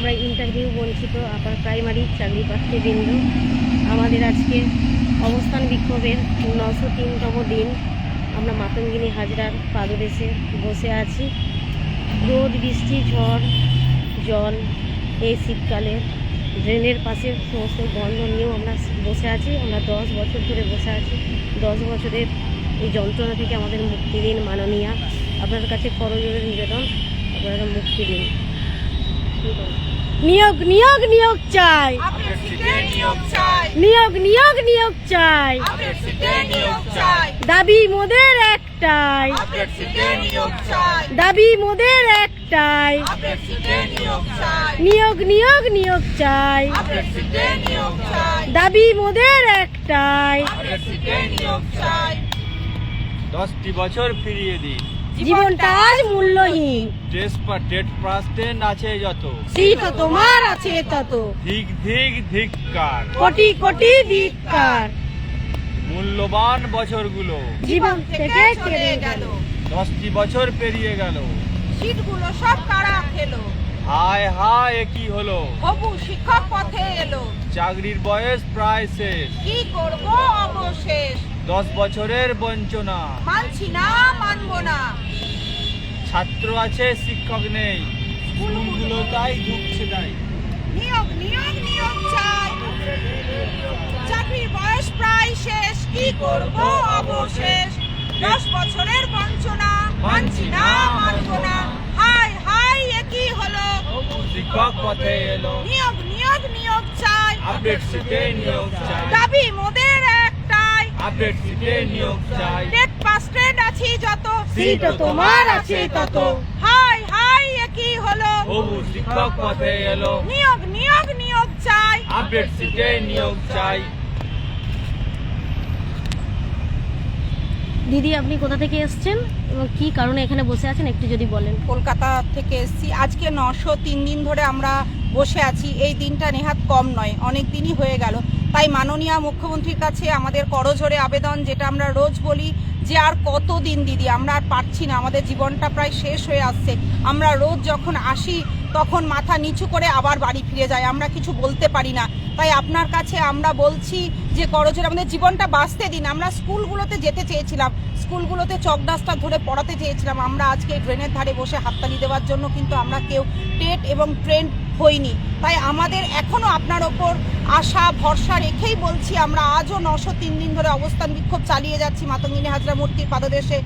আমরা ইন্টারভিউ বঞ্চিত upper primary চাকরি প্রার্থীবৃন্দ আমাদের আজকে অবস্থান বিক্ষোভের নশো তিনতম দিন। আমরা মাতঙ্গিনী হাজরার পাদদেশে বসে আছি। রোদ, বৃষ্টি, ঝড়, জল, এই শীতকালে ড্রেনের পাশে সমস্ত বন্ধ নিয়েও আমরা বসে আছি। আমরা দশ বছর ধরে বসে আছি। দশ বছরের এই যন্ত্রণা থেকে আমাদের মুক্তি দিন মাননীয়া। আপনার কাছে করজোরে নিবেদন, আপনারা মুক্তি দিন। নিয়োগ নিয়োগ নিয়োগ চাই। নিয়োগ নিয়োগ নিয়োগ নিয়োগ চাই। দাবি মোদের একটাই। দাবি মোদের একটাই। নিয়োগ নিয়োগ নিয়োগ নিয়োগ চাই। দাবি মোদের একটাই। দশটি বছর ফিরিয়ে দিন। জীবনটা আজ মূল্যহীন। টেস্ট পা টেট পাস্টেন আছে যত। শীত তোমার আছে তত। ধিক ধিক ধিক্কার কোটি কোটি ধিক্কার মূল্যবান বছরগুলো। জীবন থেকে চলে গেল। দশটি বছর পেরিয়ে গেল। সিটগুলো সব কারা খেলো? হায় হায় এ কি হলো? হবু শিক্ষক পথে এলো। চাকরির বয়স প্রায় শেষ। কি করব অবশেষ? দশ বছরের বঞ্চনা। মানছি না মানবো না। ছাত্র আছে শিক্ষক নেই। স্কুলগুলো তাই ঢুকছে তাই। নিয়োগ নিয়োগ নিয়োগ চাই। চাকরির বয়স প্রায় শেষ কি করব অবশেষ? দশ বছরের বঞ্চনা মানছি না মানবো না। হাই হাই এ কি হলো? শিক্ষক পথে এলো। নিয়োগ নিয়োগ নিয়োগ চাই। আপডেট সিটে নিয়োগ চাই। দাবি মোদের একটাই আপডেট সিটে নিয়োগ চাই। আছি যত। শীত তোমার আছে তত। হাই হাই এ কি হলো। হবু শিক্ষক পথে এলো। নিয়োগ নিয়োগ নিয়োগ চাই। আপডেট সিটে নিয়োগ চাই। দিদি আপনি কোথা থেকে এসেছেন এবং কি কারণে এখানে বসে আছেন? একটু যদি বলেন। কলকাতা থেকে এসেছি। আজকে নশো তিন দিন ধরে আমরা বসে আছি। এই দিনটা নেহাত কম নয় অনেক দিনই হয়ে গেল। তাই মাননীয় মুখ্যমন্ত্রীর কাছে আমাদের করজোরে আবেদন, যেটা আমরা রোজ বলি যে আর কত দিন দিদি, আমরা আর পারছি না, আমাদের জীবনটা প্রায় শেষ হয়ে আসছে। আমরা রোজ যখন আসি, তখন মাথা নিচু করে আবার বাড়ি ফিরে যায় আমরা কিছু বলতে পারি না। তাই আপনার কাছে আমরা বলছি যে করজোরে আমাদের জীবনটা বাঁচতে দিন। আমরা স্কুলগুলোতে যেতে চেয়েছিলাম, স্কুলগুলোতে চকডাস্টার ধরে পড়াতে চেয়েছিলাম। আমরা আজকে ড্রেনের ধারে বসে হাততালি দেওয়ার জন্য কিন্তু আমরা কেউ টেট এবং ট্রেন্ড হইনি। তাই আমাদের এখনও আপনার ওপর আশা, ভরসা রেখেই বলছি, আমরা আজও নশো তিন দিন ধরে অবস্থান বিক্ষোভ চালিয়ে যাচ্ছি মাতঙ্গিনী হাজরা মূর্তির পাদদেশে,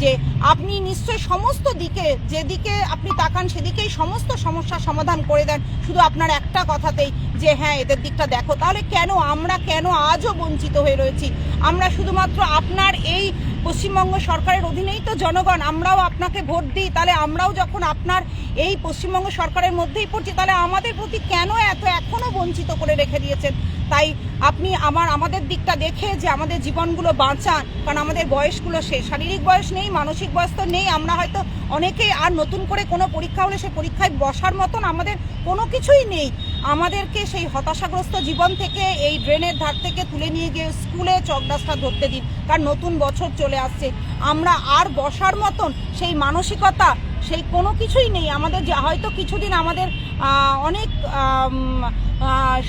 যে আপনি নিশ্চয়ই সমস্ত দিকে, যেদিকে আপনি তাকান সেদিকেই সমস্ত সমস্যার সমাধান করে দেন। শুধু আপনার একটা কথাতেই যে হ্যাঁ এদের দিকটা দেখো। তাহলে কেন আমরা, কেন আজও বঞ্চিত হয়ে রয়েছি? আমরা শুধুমাত্র আপনার এই পশ্চিমবঙ্গ সরকারের অধীনেই তো জনগণ, আমরাও আপনাকে ভোট দিই। তাহলে আমরাও যখন আপনার এই পশ্চিমবঙ্গ সরকারের মধ্যেই পড়ছি, তাহলে আমাদের প্রতি কেন এত এখনও বঞ্চিত করে রেখে দিয়েছেন? তাই আপনি আমার, আমাদের দিকটা দেখে যে আমাদের জীবনগুলো বাঁচান, কারণ আমাদের বয়সগুলো শেষ শারীরিক বয়স নেই, মানসিক বয়স তো নেই, আমরা হয়তো অনেকেই আর নতুন করে কোনো পরীক্ষা হলে সে পরীক্ষায় বসার মতন আমাদের কোনো কিছুই নেই। আমাদেরকে সেই হতাশাগ্রস্ত জীবন থেকে এই ড্রেনের ধার থেকে তুলে নিয়ে গিয়ে স্কুলে চকডাসটা ধরতে দিন, কারণ নতুন বছর চলে আসছে। আমরা আর বসার মতন সেই মানসিকতা সেই কোনো কিছুই নেই। আমাদের যে হয়তো কিছুদিন আমাদের অনেক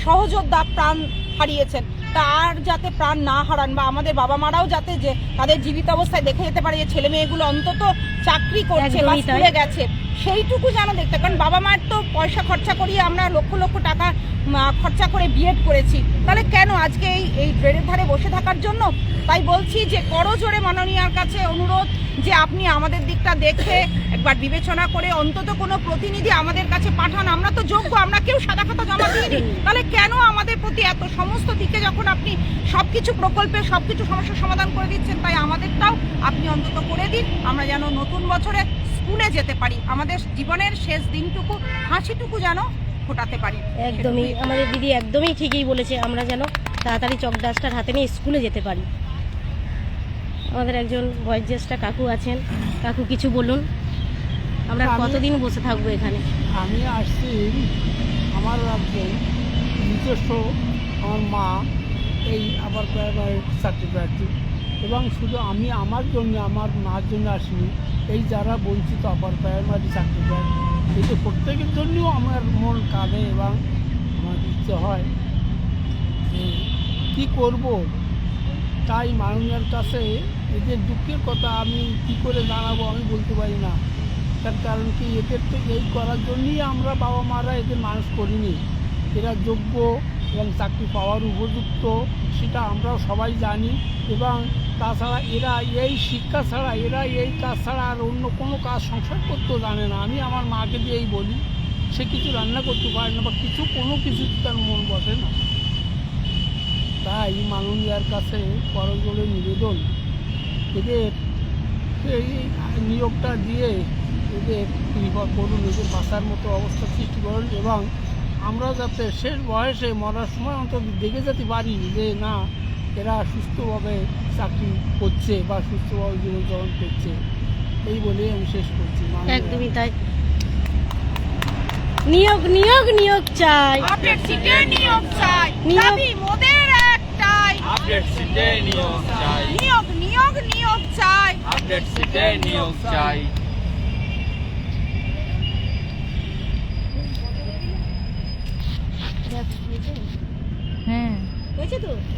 সহযোদ্ধা প্রাণ হারিয়েছেন। তার যাতে প্রাণ না হারান বা আমাদের বাবা মারাও যাতে যে তাদের জীবিত অবস্থায় দেখে যেতে পারে যে ছেলে মেয়েগুলো অন্তত চাকরি করছে বা স্কুলে গেছে সেইটুকু যেন দেখতে কারণ বাবা মার তো পয়সা খরচা করিয়ে আমরা লক্ষ লক্ষ টাকা খরচা করে বিএড করেছি। তাহলে কেন আজকে এই এই ট্রেনের ধারে বসে থাকার জন্য? তাই বলছি যে করজোরে মাননীয়ার কাছে অনুরোধ যে আপনি আমাদের দিকটা দেখে একবার বিবেচনা করে অন্তত কোনো প্রতিনিধি আমাদের কাছে পাঠান। আমরা তো যোগ্য, আমরা কেউ সাদা খাতা জমা দিইনি। তাহলে কেন আমাদের প্রতি এত সমস্ত দিকে যখন আপনি সব কিছু প্রকল্পে সব কিছু সমস্যার সমাধান করে দিচ্ছেন, তাই আমাদেরটাও আপনি অন্তত করে দিন। আমরা যেন নতুন বছরে স্কুলে যেতে পারি। আমাদের জীবনের শেষ দিনটুকু, হাসিটুকু যেন ফোটাতে পারি। একদমই আমাদের দিদি একদমই ঠিকই বলেছে আমরা যেন তাড়াতাড়ি চক ডাস্টার হাতে নিয়ে স্কুলে যেতে পারি। আমাদের একজন বয়োজ্যেষ্ঠা কাকু আছেন। কাকু কিছু বলুন। আমরা কতদিন বসে থাকব এখানে? আমি আসছি আমার একজন নিজস্ব আমার মা এই চাকরি প্রার্থী এবং শুধু আমি আমার জন্য আমার মার জন্য আসিনি এই যারা বঞ্চিত আবার প্রাইমারি চাকরি এতে প্রত্যেকের জন্যও আমার মন কাঁদে এবং আমার ইচ্ছে হয় যে কী করব। তাই মানুষের কাছে এদের দুঃখের কথা আমি কি করে জানাব আমি বলতে পারি না। তার কারণ কি, এদের তো এই করার জন্যই আমরা বাবা মারা এদের মানুষ করিনি। এরা যোগ্য এবং চাকরি পাওয়ার উপযুক্ত, সেটা আমরাও সবাই জানি এবং তাছাড়া এরা এই শিক্ষা ছাড়া, এরা এই কাজ ছাড়া আর অন্য কোনো কাজ সংসার করতেও জানে না। আমি আমার মাকে দিয়েই বলি, সে কিছু রান্না করতে পারে না বা কিছু, কোনো কিছু তার মন বসে না। তাই মাননীয়ার কাছে করজোড়ে নিবেদন। এদের এই নিয়োগটা দিয়ে এদের কৃপা করুন, এদের বাঁচার মতো অবস্থা সৃষ্টি করুন এবং আমরা যাতে শেষ বয়সে মরার সময় অন্তত দেখে যেতে পারি যে না এরা সুস্থভাবে চাকরি করছে বা সুস্থভাবে জীবনযাপন করছে। এই বলে আমি শেষ করছি। একদমই তাই। নিয়োগ নিয়োগ নিয়োগ চাই। আপডেট সিটে নিয়োগ চাই। নিয়োগ- দাবি মোদের একটাই। আপডেট সিটে নিয়োগ চাই। নিয়োগ নিয়োগ নিয়োগ চাই। আপডেট সিটে নিয়োগ চাই। হয়েছে তো?